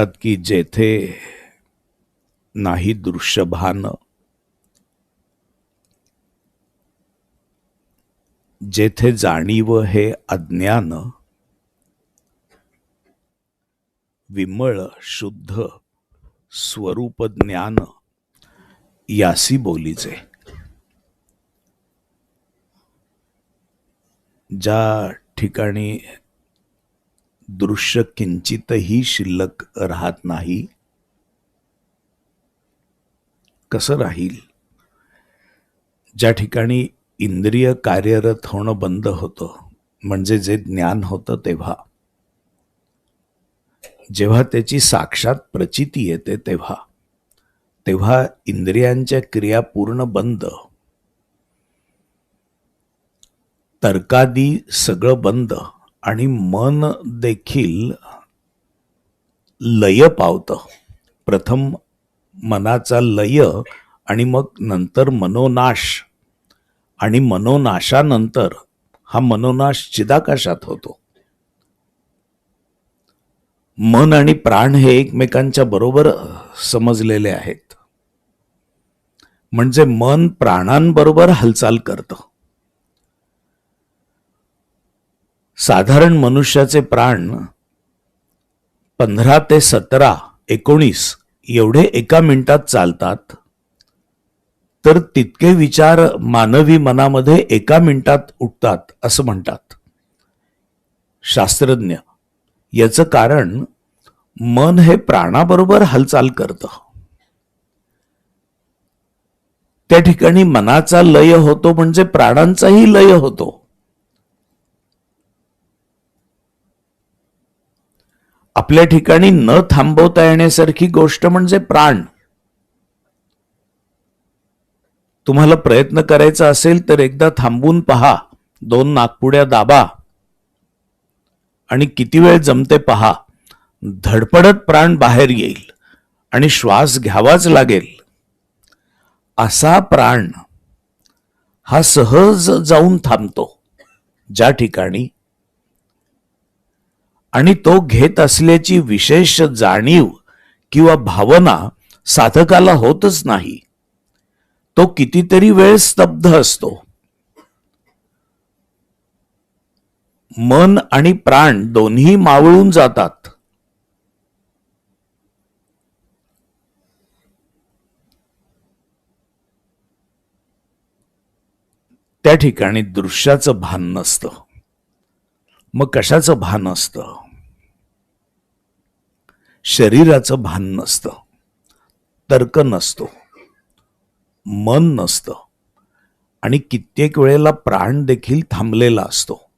म्हणतात की जेथे नाही दृश्यभान जेथे जाणीव हे अज्ञान विमळ शुद्ध स्वरूप ज्ञान यासी बोलीचे. ज्या ठिकाणी दृश्य किंचितही शिल्लक राहत नाही. कसं राहील? ज्या ठिकाणी इंद्रिय कार्यरत होणं बंद होतं म्हणजे जे ज्ञान होतं तेव्हा. जेव्हा त्याची साक्षात प्रचिती येते तेव्हा. तेव्हा इंद्रियांच्या क्रिया पूर्ण बंद. तर्कादी सगळं बंद. आणि मन देखील लय पावतं. प्रथम मनाचा लय आणि मग नंतर मनोनाश. आणि मनोनाशानंतर हा मनोनाश चिदाकाशात होतो. मन आणि प्राण हे एकमेकांच्या बरोबर समजलेले आहेत. म्हणजे मन प्राणांबरोबर हालचाल करतं. साधारण मनुष्याचे प्राण पंधरा ते सतरा एकोणीस एवढे एका मिनिटात चालतात तर तितके विचार मानवी मनामध्ये एका मिनिटात उठतात असं म्हणतात. शास्त्रज्ञ याचं कारण मन हे प्राणाबरोबर हालचाल करतं. त्या ठिकाणी मनाचा लय होतो म्हणजे प्राणांचाही लय होतो. आपल्या ठिकाणी न थांबवता येण्यासारखी गोष्ट म्हणजे प्राण. तुम्हाला प्रयत्न करायचा असेल तर एकदा थांबून पहा. दोन नागपुड्या दाबा. आणि किती वेळ जमते पहा. धडपडत प्राण बाहेर येईल आणि श्वास घ्यावाच लागेल. असा प्राण हा सहज जाऊन थांबतो. ज्या ठिकाणी आणि तो घेत असल्याची विशेष जाणीव किंवा भावना साधकाला होतच नाही. तो कितीतरी वेळ स्तब्ध असतो. मन आणि प्राण दोन्ही मावळून जातात. त्या ठिकाणी दृश्याचं भान नसतं. मग कशाचं भान असतं? शरीराचं भान नसतं. तर्क नसतो. मन नसतं. आणि कित्येक वेळेला प्राण देखील थांबलेला असतो.